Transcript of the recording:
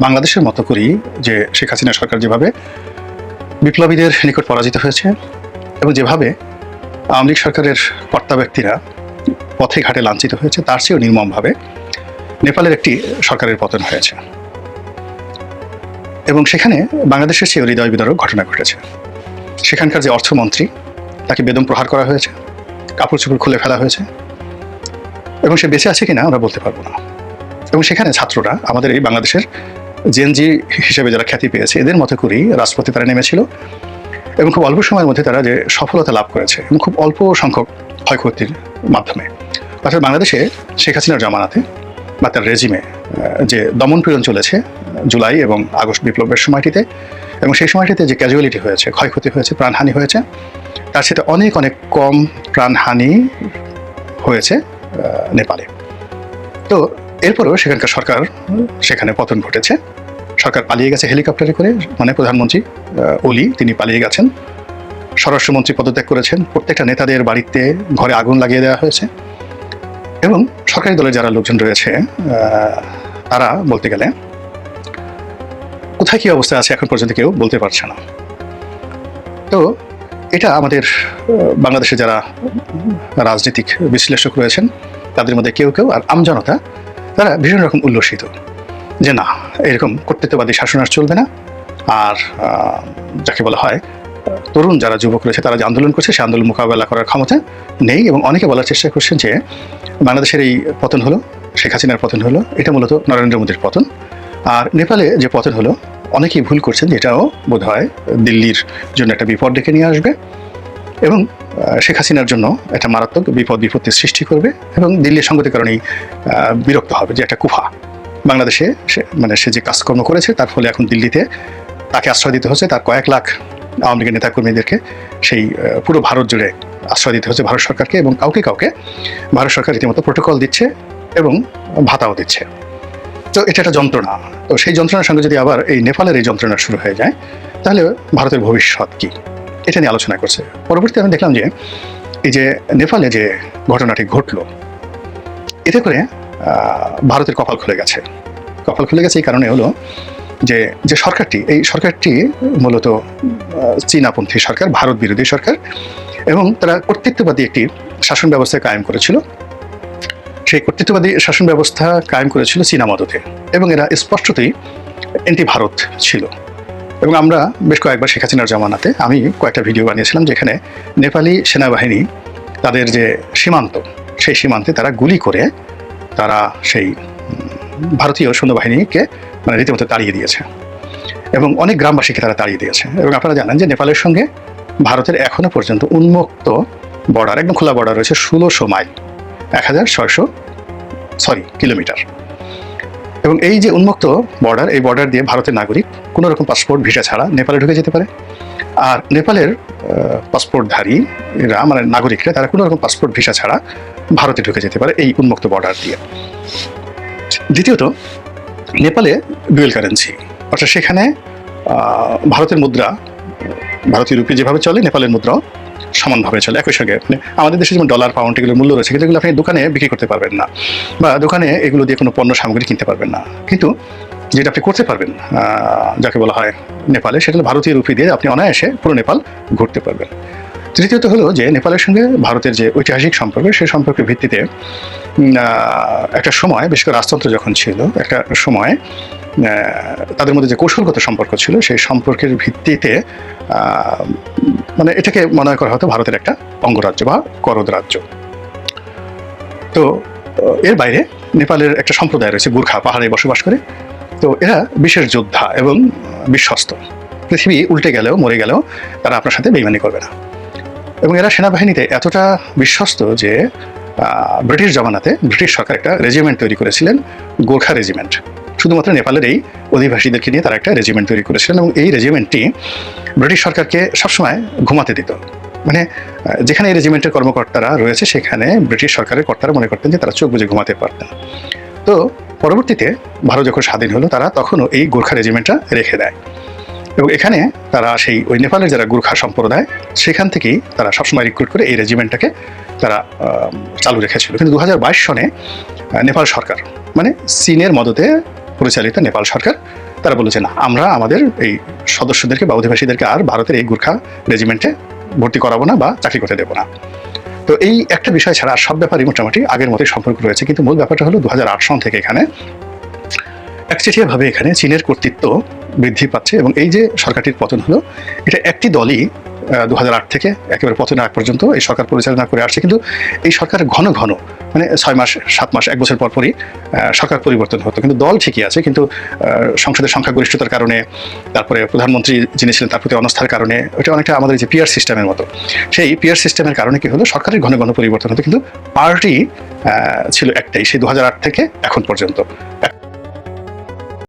বাংলাদেশের মতো করেই যে শেখ হাসিনা সরকার যেভাবে বিপ্লবীদের নিকট পরাজিত হয়েছে এবং যেভাবে আওয়ামী লীগ সরকারের কর্তা ব্যক্তিরা পথে ঘাটে লাঞ্ছিত হয়েছে, তার চেয়েও নির্মমভাবে নেপালের একটি সরকারের পতন হয়েছে। এবং সেখানে বাংলাদেশের চেয়েও হৃদয় বিদারক ঘটনা ঘটেছে। সেখানকার যে অর্থমন্ত্রী, তাকে বেদম প্রহার করা হয়েছে, কাপড় চোপড় খুলে ফেলা হয়েছে এবং সে বেঁচে আছে কিনা আমরা বলতে পারব না। এবং সেখানে ছাত্ররা আমাদের এই বাংলাদেশের জেনজি হিসেবে যারা খ্যাতি পেয়েছে, এদের মতো করেই রাজপথে তারা নেমেছিল এবং খুব অল্প সময়ের মধ্যে তারা যে সফলতা লাভ করেছে এবং খুব অল্প সংখ্যক ক্ষয়ক্ষতির মাধ্যমে। অর্থাৎ বাংলাদেশে শেখ হাসিনার জামানাতে বা তার রেজিমে যে দমন পীড়ন চলেছে জুলাই এবং আগস্ট বিপ্লবের সময়টিতে এবং সেই সময়টিতে যে ক্যাজুয়ালিটি হয়েছে, ক্ষয়ক্ষতি হয়েছে, প্রাণহানি হয়েছে, তার সাথে অনেক অনেক কম প্রাণহানি হয়েছে নেপালে। তো এরপরেও সেখানকার সরকার, সেখানে পতন ঘটেছে। সরকার পালিয়ে গেছে হেলিকপ্টারে করে মানে প্রধানমন্ত্রী ওলি তিনি পালিয়ে গেছেন। স্বরাষ্ট্রমন্ত্রী পদত্যাগ করেছেন। প্রত্যেকটা নেতাদের বাড়িতে ঘরে আগুন লাগিয়ে দেওয়া হয়েছে। এবং সরকারি দলের যারা লোকজন রয়েছে তারা বলতে গেলে কোথায় কী অবস্থা আছে এখন পর্যন্ত কেউ বলতে পারছে না। তো এটা আমাদের বাংলাদেশে যারা রাজনৈতিক বিশ্লেষক রয়েছেন, তাদের মধ্যে কেউ কেউ আর আমজনতা তারা ভীষণ রকম উল্লসিত যে না, এরকম কর্তৃত্ববাদী শাসন আর চলবে না। আর যাকে বলা হয়, তরুণ যারা যুবক রয়েছে, তারা যে আন্দোলন করছে, সে আন্দোলন মোকাবেলা করার ক্ষমতা নেই এবং অনেকে বলার চেষ্টা করছেন যে বাংলাদেশের এই পতন হলো, শেখ হাসিনার পতন হলো, এটা মূলত নরেন্দ্র মোদীর পতন। আর নেপালে যে পতন হলো, অনেকেই ভুল করছেন যে এটাও বোধ হয় দিল্লির জন্য একটা বিপদ ডেকে নিয়ে আসবে। এবং শেখ হাসিনার জন্য একটা মারাত্মক বিপদ বিপত্তির সৃষ্টি করবে এবং দিল্লির সঙ্গতির কারণেই বিরক্ত হবে যে একটা কুফা। বাংলাদেশে মানে সে যে কাজকর্ম করেছে, তার ফলে এখন দিল্লিতে তাকে আশ্রয় দিতে হচ্ছে, তার কয়েক লাখ আওয়ামী লীগের নেতাকর্মীদেরকে সেই পুরো ভারত জুড়ে আশ্রয় দিতে হচ্ছে ভারত সরকারকে এবং কাউকে কাউকে ভারত সরকার রীতিমতো প্রোটোকল দিচ্ছে এবং ভাতাও দিচ্ছে। তো এটা একটা যন্ত্রণা। তো সেই যন্ত্রণার সঙ্গে যদি আবার এই নেপালের এই যন্ত্রণা শুরু হয়ে যায়, তাহলে ভারতের ভবিষ্যৎ কি? এটা নিয়ে আলোচনা করছে। পরবর্তীতে আমি দেখলাম যে, এই যে নেপালে যে ঘটনাটি ঘটলো, এতে করে ভারতের কপাল খুলে গেছে। কপাল খুলে গেছে এই কারণে হলো যে যে সরকারটি, এই সরকারটি মূলত চীনাপন্থী সরকার, ভারত বিরোধী সরকার এবং তারা কর্তৃত্ববাদী একটি শাসন ব্যবস্থা কায়েম করেছিল। সেই কর্তৃত্ববাদী শাসন ব্যবস্থা কায়েম করেছিল চীনা মদতে এবং এরা স্পষ্টতই এন্টি ভারত ছিল। এবং আমরা বেশ কয়েকবার শেখ হাসিনার জামানাতে আমি কয়েকটা ভিডিও বানিয়েছিলাম যেখানে নেপালি সেনাবাহিনী তাদের যে সীমান্ত, সেই সীমান্তে তারা গুলি করে তারা সেই ভারতীয় সৈন্যবাহিনীকে মানে রীতিমতো তাড়িয়ে দিয়েছে এবং অনেক গ্রামবাসীকে তারা তাড়িয়ে দিয়েছে। এবং আপনারা জানেন যে নেপালের সঙ্গে ভারতের এখনও পর্যন্ত উন্মুক্ত বর্ডার, একদম খোলা বর্ডার রয়েছে ষোলোশো মাইল, এক হাজার ছয়শো, সরি, কিলোমিটার। এবং এই যে উন্মুক্ত বর্ডার এই বর্ডার দিয়ে ভারতের নাগরিক কোনো রকম পাসপোর্ট ভিসা ছাড়া নেপালে ঢুকে যেতে পারে। আর নেপালের পাসপোর্টধারীরা মানে নাগরিকরা, তারা কোনো রকম পাসপোর্ট ভিসা ছাড়া ভারতে ঢুকে যেতে পারে এই উন্মুক্ত বর্ডার দিয়ে। দ্বিতীয়ত, নেপালে ডুয়েল কারেন্সি অর্থাৎ সেখানে ভারতের মুদ্রা, ভারতীয় রুপি যেভাবে চলে, নেপালের মুদ্রাও সমানভাবে চলে। একই সঙ্গে মানে আমাদের দেশে যেমন ডলার পাউন্ড এগুলোর মূল্য রয়েছে, কিন্তু এগুলো আপনি দোকানে বিক্রি করতে পারবেন না বা দোকানে এগুলো দিয়ে কোনো পণ্য সামগ্রী কিনতে পারবেন না। কিন্তু যেটা আপনি করতে পারবেন যাকে বলা হয় নেপালে, সেটা ভারতীয় রুপি দিয়ে আপনি অনায়াসে পুরো নেপাল ঘুরতে পারবেন। তৃতীয়ত হলো যে নেপালের সঙ্গে ভারতের যে ঐতিহাসিক সম্পর্ক সেই সম্পর্কের ভিত্তিতে একটা সময় বিশেষ করে রাজতন্ত্র যখন ছিল, একটা সময় তাদের মধ্যে যে কৌশলগত সম্পর্ক ছিল, সেই সম্পর্কের ভিত্তিতে মানে এটাকে মনে করা হতো ভারতের একটা অঙ্গরাজ্য বা করদ রাজ্য তো এর বাইরে নেপালের একটা সম্প্রদায় রয়েছে গুর্খা পাহাড়ে বসবাস করে। তো এরা বিশেষ যোদ্ধা এবং বিশ্বস্ত। পৃথিবী উল্টে গেলেও, মরে গেলেও তারা আপনার সাথে বেইমানি করবে না। এবং এরা সেনাবাহিনীতে এতটা বিশ্বস্ত যে ব্রিটিশ জমানাতে ব্রিটিশ সরকার একটা রেজিমেন্ট তৈরি করেছিলেন, গোর্খা রেজিমেন্ট শুধুমাত্র নেপালের এই অধিবাসীদেরকে নিয়ে তারা একটা রেজিমেন্ট তৈরি করেছিলেন এবং এই রেজিমেন্টটি ব্রিটিশ সরকারকে সবসময় ঘুমাতে দিত। মানে যেখানে এই রেজিমেন্টের কর্মকর্তারা রয়েছে, সেখানে ব্রিটিশ সরকারের কর্তারা মনে করতেন যে তারা চোখ বুঝে ঘুমাতে পারতেন। তো পরবর্তীতে ভারত যখন স্বাধীন হলো, তারা তখনও এই গোর্খা রেজিমেন্টটা রেখে দেয়। এবং এখানে তারা সেই ওই নেপালের যারা গুর্খা সম্প্রদায়, সেখান থেকেই তারা সবসময় রিক্রুট করে এই রেজিমেন্টটাকে তারা চালু রেখেছিল। কিন্তু দু হাজার বাইশ সনে নেপাল সরকার মানে চীনের মদতে পরিচালিত নেপাল সরকার, তারা বলেছেন আমরা আমাদের এই সদস্যদেরকে বা অধিবাসীদেরকে আর ভারতের এই গুর্খা রেজিমেন্টে ভর্তি করাবো না বা চাকরি করতে দেবো না। তো এই একটা বিষয় ছাড়া আর সব ব্যাপারই মোটামুটি আগের মতোই সম্পর্ক রয়েছে। কিন্তু মূল ব্যাপারটা হলো দু হাজার আট সন থেকে এখানে একচেটিয়াভাবে এখানে চীনের কর্তৃত্ব বৃদ্ধি পাচ্ছে এবং এই যে সরকারটির পতন হলো, এটা একটি দলই দু হাজার আট থেকে একেবারে পতনের আগ পর্যন্ত এই সরকার পরিচালনা করে আসছে। কিন্তু এই সরকার ঘন ঘন মানে ছয় মাস, সাত মাস, এক বছর পর পরই সরকার পরিবর্তন হতো। কিন্তু দল ঠিকই আছে, কিন্তু সংসদের সংখ্যাগরিষ্ঠতার কারণে, তারপরে প্রধানমন্ত্রী যিনি ছিলেন তার প্রতি অনাস্থার কারণে, এটা অনেকটা আমাদের যে পিয়ার সিস্টেমের মতো। সেই পিয়ার সিস্টেমের কারণে কি হলো, সরকারের ঘন ঘন পরিবর্তন হতো, কিন্তু পার্টি ছিল একটাই, সেই দু হাজার আট থেকে এখন পর্যন্ত।